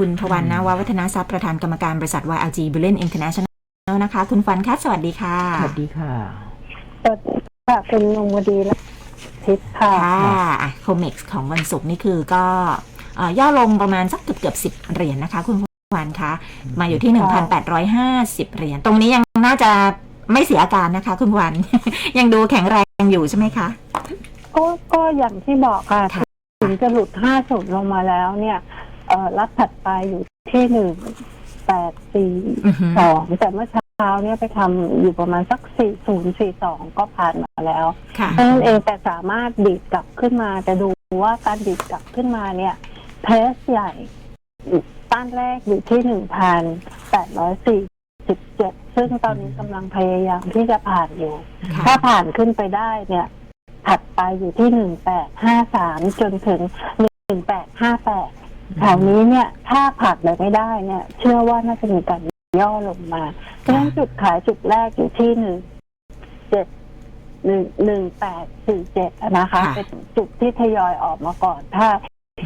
คุณทวันนววัฒนาทรัพย์ประธานกรรมการบริษัท YLG Bullion International นะคะ คุณฟันคะสวัสดีค่ะ สวัสดีค่ะสวัสดีค่ะคุณนงวดีและทิพย์ค่ะค่ะโคเม็กซ์ของวันศุกร์นี่คือก็เอ่อย่อลงประมาณสักเกือบเกือบสิบเหรียญนะคะ คุณวันคะมาอยู่ที่1,850เหรียญตรงนี้ยังน่าจะไม่เสียอาการนะคะ คุณวัน ยังดูแข็งแรงอยู่ใช่ไหมคะ ก็ก็อย่างที่บอกค่ะค่ะถึงจะหลุดห้าสุดลงมาแล้วเนี่ย เอ่อรับถัดไปอยู่ที่หนึ่งแปดสี่อือหือสองแต่เมื่อเช้าเนี่ยไปทำอยู่ประมาณสักสี่ศูนย์สี่สองก็ผ่านมาแล้วค่ะเพราะฉะนั้นเองแต่สามารถดีดกลับขึ้นมาแต่ดูว่าการดีดกลับขึ้นมาเนี่ยเพสใหญ่ต้านแรกอยู่ที่หนึ่งพันแปดร้อยสี่สิบเจ็ดซึ่งตอนนี้กำลังพยายามที่จะผ่านอยู่ ค่ะ ถ้าผ่านขึ้นไปได้เนี่ย ถัดไปอยู่ที่หนึ่งแปดห้าสามจนถึงหนึ่งแปดห้าแปด แถวนี้เนี่ยถ้าผ่านไปไม่ได้เนี่ย เชื่อว่าน่าจะมีการย่อลงมาเพราะฉะนั้นจุดขายจุดแรกอยู่ที่หนึ่งเจ็ดหนึ่งหนึ่งแปดสี่เจ็ดนะคะ ค่ะเป็นจุดที่ทยอยออกมาก่อน ถ้า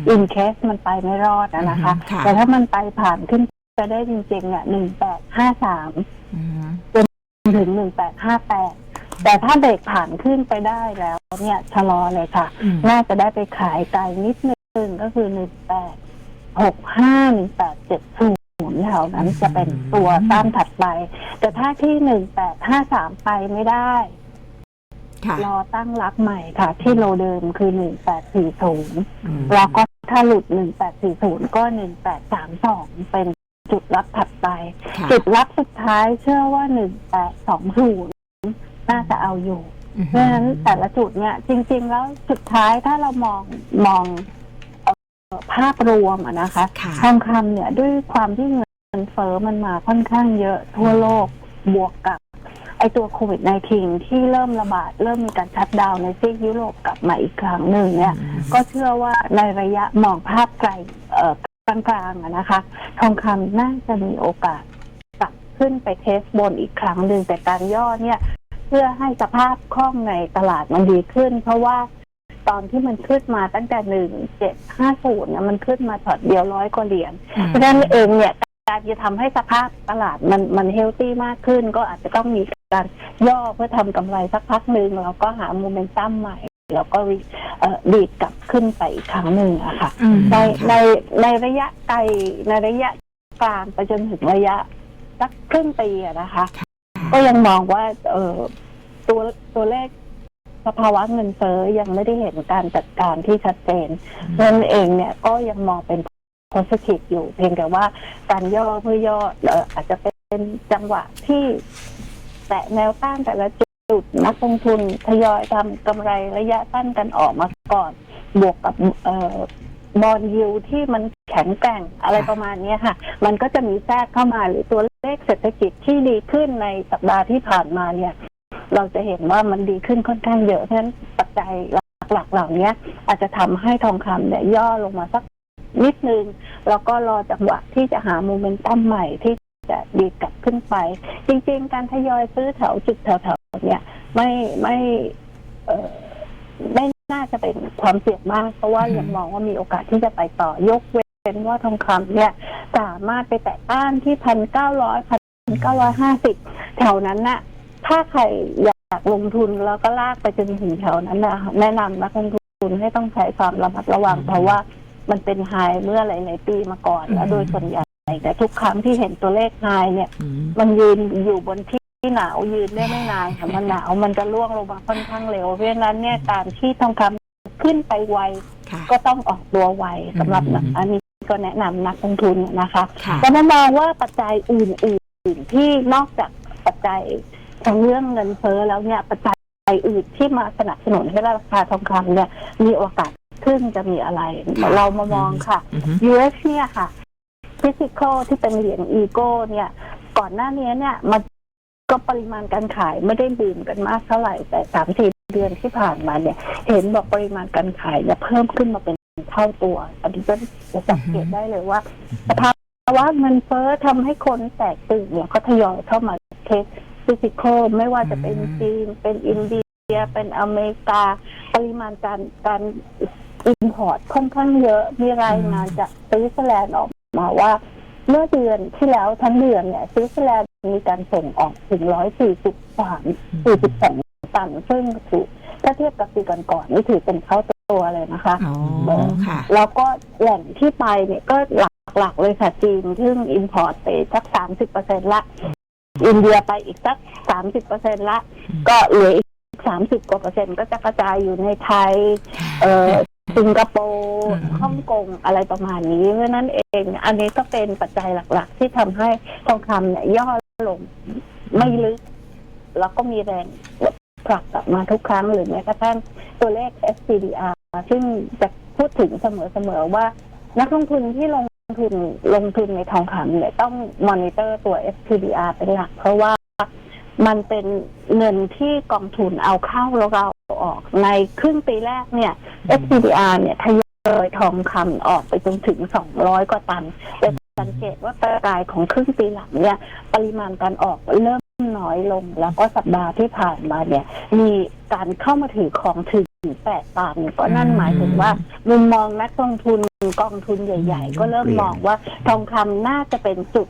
อินเคสมันไปไม่รอดอะนะคะ ค่ะ แต่ถ้ามันไปผ่านขึ้นไปได้จริงๆอะหนึ่งแปดห้าสามอืมถึงหนึ่งแปดห้าแปดแต่ถ้าเบรกผ่านขึ้นไปได้แล้วเนี่ยชะลอเลยค่ะ อืม น่าจะได้ไปขายไกลนิดนึงก็คือหนึ่งแปด หกห้าหนึ่งแปดเจ็ดศูนย์แถวนั้นจะเป็นตัวต้านถัดไป แต่ถ้าที่หนึ่งแปดห้าสามไปไม่ได้ค่ะรอตั้งรับใหม่ค่ะ ที่โลเดิมคือหนึ่งแปดสี่ศูนย์อืมแล้วก็ถ้าหลุดหนึ่งแปดสี่ศูนย์ก็หนึ่งแปดสามสองเป็นจุดรับถัดไปค่ะจุดรับสุดท้ายเชื่อว่าหนึ่งแปดสองศูนย์น่าจะเอาอยู่อืมเพราะฉะนั้นแต่ละจุดเนี่ย จริง ๆ แล้วสุดท้ายถ้าเรามองมองเอ่อ ภาพรวมอะนะคะค่ะทองคำเนี่ยด้วยความที่เงินเฟ้อมันมาค่อนข้างเยอะทั่วโลกบวกกับไอตัวโควิด -19 ที่เริ่มระบาด เริ่มมีการชัดดาวน์ในซีกยุโรปกลับมาอีกครั้งหนึ่งเนี่ย ก็เชื่อว่าในระยะมองภาพไกลเอ่อกลางๆอะนะคะ ทองคำน่าจะมีโอกาสกลับขึ้นไปเทสบนอีกครั้งหนึ่งแต่การย่อเนี่ย เพื่อให้สภาพคล่องในตลาดมันดีขึ้น เพราะว่า ตอนที่มันขึ้นมาตั้งแต่หนึ่งเจ็ดห้าศูนย์เนี่ยมันขึ้นมาถอดเดียวร้อยกว่าเหรียญเพราะฉะนั้นเองเนี่ยการจะทำให้สภาพตลาดมันมันเฮลตี้มากขึ้น ก็อาจจะต้องมีการย่อเพื่อทำกำไรสักพักหนึ่งแล้วก็หาโมเมนตัมใหม่ แล้วก็รีเอ่อดีดกลับขึ้นไปอีกครั้งหนึ่งอะค่ะอืมในค่ะในในระยะไกลในระยะกลางไปจนถึงระยะสักครึ่งปีอะนะคะ ก็ยังมองว่าเออตัวตัวเลข สภาวะเงินเฟ้อยังไม่ได้เห็นการจัดการที่ชัดเจนนั่นเองเนี่ยก็ยังมองเป็น positive อยู่ เพียงแต่ว่าการย่อเพื่อย่อเอ่ออาจจะเป็นจังหวะที่แตะแนวต้านแต่ละจุดนักลงทุนทยอยทำกำไรระยะสั้นกันออกมาก่อน บวกกับเอ่อบอลยูที่มันแข็งแกร่งอะไรประมาณเนี้ยค่ะ มันก็จะมีแทรกเข้ามาหรือตัวเลขเศรษฐกิจที่ดีขึ้นในสัปดาห์ที่ผ่านมาเนี่ย เราจะเห็นว่ามันดีขึ้นค่อนข้างเยอะเพราะฉะนั้นปัจจัยหลักๆเหล่านี้อาจจะทำให้ทองคำเนี่ยย่อลงมาสักนิดนึง แล้วก็รอจังหวะที่จะหาโมเมนตัมใหม่ที่จะดีกลับขึ้นไป จริง ๆ การทยอยซื้อแถวจุดแถวๆเนี่ยไม่ไม่ไม่น่าจะเป็นความเสี่ยงมาก เพราะว่ายังมองว่ามีโอกาสที่จะไปต่อยกเว้นว่าทองคำเนี่ยสามารถไปแตะต้านที่พันเก้าร้อยพันเก้าร้อยห้าสิบแถวนั้นน่ะ ถ้าใครอยากลงทุนแล้วก็ลากไปจนถึงแถวนั้นนะแนะนำนักลงทุนให้ต้องใช้ความระมัดระวัง เพราะว่ามันเป็นไฮเมื่อหลายๆปีมาก่อน แล้วโดยส่วนใหญ่แต่ทุกครั้งที่เห็นตัวเลขไฮเนี่ยอืมมันยืนอยู่บนที่ที่หนาวยืนได้ไม่นานค่ะมันหนาวมันจะล่วงลงมาค่อนข้างเร็วเพราะฉะนั้นเนี่ยการที่ทองคำขึ้นไปไวค่ะก็ต้องออกตัวไวสำหรับอืมอันนี้ก็แนะนำนักลงทุนนะคะค่ะแต่มามองว่าปัจจัยอื่น ๆ ที่นอกจากปัจจัย ทางเรื่องเงินเฟ้อแล้วเนี่ยปัจจัยอื่นที่มาสนับสนุนให้ราคาทองคำเนี่ย มีโอกาสขึ้นจะมีอะไรค่ะเรามามองค่ะอือฮึ US เนี่ยค่ะฟิสิกอลที่เป็นเหรียญอีโก้เนี่ย ก่อนหน้านี้เนี่ยมันก็ปริมาณการขายไม่ได้บูมกันมากเท่าไหร่ แต่สามสี่เดือนที่ผ่านมาเนี่ย เห็นบอกปริมาณการขายเนี่ยเพิ่มขึ้นมาเป็นเท่าตัว อันนี้ก็จะสังเกตได้เลยว่าสภาวะเงินเฟ้อทำให้คนแตกตื่นแล้วก็ทยอยเข้ามาเทส ฟิสิกอลไม่ว่าจะเป็นอืมจีน เป็นอินเดีย เป็นอเมริกา ปริมาณการการอินพอร์ตค่อนข้างเยอะ มีรายงานจากสวิตเซอร์แลนด์ออกมาว่า เมื่อเดือนที่แล้วทั้งเดือนเนี่ยสวิตเซอร์แลนด์มีการส่งออกถึง143 42ตันซึ่งถือถ้าเทียบกับปีก่อนๆนี่ถือเป็นเข้าตัวเลยนะคะอ๋อค่ะแล้วก็แหล่งที่ไปเนี่ยก็หลักๆเลยค่ะจีนซึ่งอินพอร์ตไปสัก30%ละ อินเดียไปอีกสัก30%ละอืมก็เหลืออีก30กว่าเปอร์เซ็นต์ก็จะกระจายอยู่ในไทย เออสิงคโปร์อืมฮ่องกงอะไรประมาณนี้เพราะฉะนั้นเอง อันนี้ก็เป็นปัจจัยหลัก ๆ ที่ทำให้ทองคำเนี่ยย่อลงไม่ลึก แล้วก็มีแรงผลักกลับมาทุกครั้งหรือแม้กระทั่งตัวเลข SCDR ซึ่งจะพูดถึงเสมอๆว่านักลงทุนที่ลง ทุนลงทุนในทองคำเนี่ยต้องมอนิเตอร์ตัว SPDR เป็นหลัก เพราะว่ามันเป็นเงินที่กองทุนเอาเข้าแล้วเราเอาออกในครึ่งปีแรกเนี่ย SPDR เนี่ยทยอยทองคำออกไปจนถึง200กว่าตันแต่สังเกตว่าประกายของครึ่งปีหลังเนี่ยปริมาณการออกเริ่มน้อยลง แล้วก็สัปดาห์ที่ผ่านมาเนี่ย มีการเข้ามาถือของถึง 8ตันก็นั่นหมายถึงว่ามุมมองนักลงทุนกองทุนใหญ่ ๆ ก็เริ่มมองว่าทองคำน่าจะเป็นจุด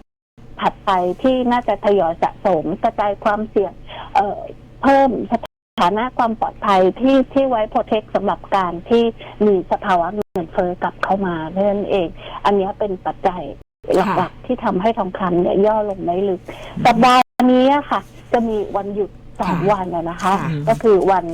ถัดไปที่น่าจะทยอยสะสมกระจายความเสี่ยงเอ่อเพิ่มสถานะความปลอดภัยที่ที่ไว้โปรเทคสำหรับการที่มีสภาวะเงินเฟ้อกลับเข้ามาเท่านั้นเอง อันเนี้ยเป็นปัจจัยหลักๆที่ทำให้ทองคำเนี่ยย่อลงไม่ลึกสัปดาห์นี้อะค่ะ จะมีวันหยุดสองค่ะวันอะนะคะ ค่ะ ก็คือวัน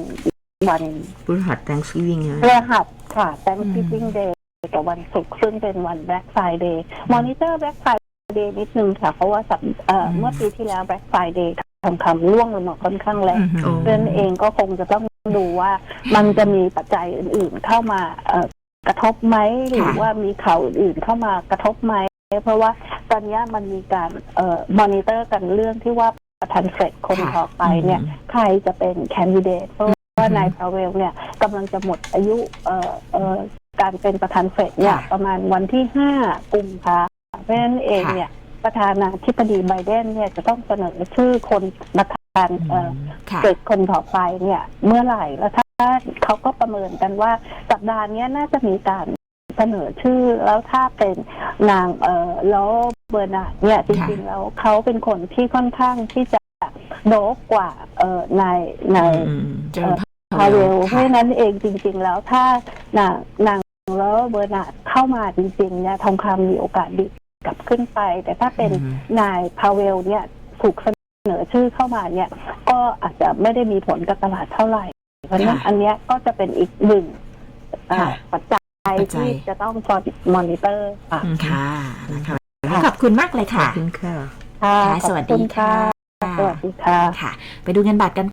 วันพฤหัส Thanksgiving พฤหัสค่ะ Thanksgiving Day กับวันศุกร์ซึ่งเป็นวัน Black Friday มอนิเตอร์ Black Friday นิดนึงค่ะ เพราะว่าสัปเอ่ออืมเมื่อปีที่แล้ว Black Friday ทองคำร่วงลงมาค่อนข้างแรงอืมโอ้เพื่อนเองก็คงจะต้องดูว่ามันจะมีปัจจัยอื่นๆเข้ามาเอ่อกระทบไหมหรือว่ามีข่าวอื่นๆเข้ามากระทบไหมเพราะว่าตอนเนี้ยมันมีการเอ่อมอนิเตอร์กันเรื่องที่ว่าประธานเฟดคนค่ะต่อไปเนี่ย ใครจะเป็นแคนดิเดตเพราะ ว่าอืมนายพาเวลเนี่ยกำลังจะหมดอายุเอ่อเอ่อการเป็นประธานเฟดเนี่ยค่ะประมาณวันที่ห้ากุมภาเพราะฉะนั้นเองค่ะ เนี่ยประธานาธิบดีไบเดนเนี่ยจะต้องเสนอชื่อคนประธานเอ่อ ค่ะ เกิดคนต่อไปเนี่ยเมื่อไหร่แล้วถ้าเขาก็ประเมินกันว่าสัปดาห์เนี้ยน่าจะมีการเสนอชื่อแล้วถ้าเป็นนางเอ่อลอเบอร์นาร์ดเนี่ยจริงๆแล้วเขาเป็นคนที่ค่อนข้างที่จะโดกกว่าเอ่อนายนาย อืมเจอ พาเวลเพค่ะราะฉะนั้นเองจริง ๆ แล้วถ้านางนางแล้วเบอร์นาร์ดเข้ามาจริงๆเนี่ยทองคำมีโอกาสดีกลับขึ้นไป แต่ถ้าเป็นอืมนายพาเวลเนี่ยถูกเสนอชื่อเข้ามาเนี่ย ก็อาจจะไม่ได้มีผลกับตลาดเท่าไหร่ เพราะฉะนั้นค่ะอันเนี้ยก็จะเป็นอีกหนึ่งเอ่อค่ะปัจจัยปัจจัยที่จะต้องมอนิเตอร์ค่ะค่ะนะคะค่ะขอบคุณมากเลยขอค่ะบคุณค่ะค่ะค่ะ ขอบสวัสคุดีณค่ะ สวัสดีค่ะค่ะ ไปดูเงินบาทกัน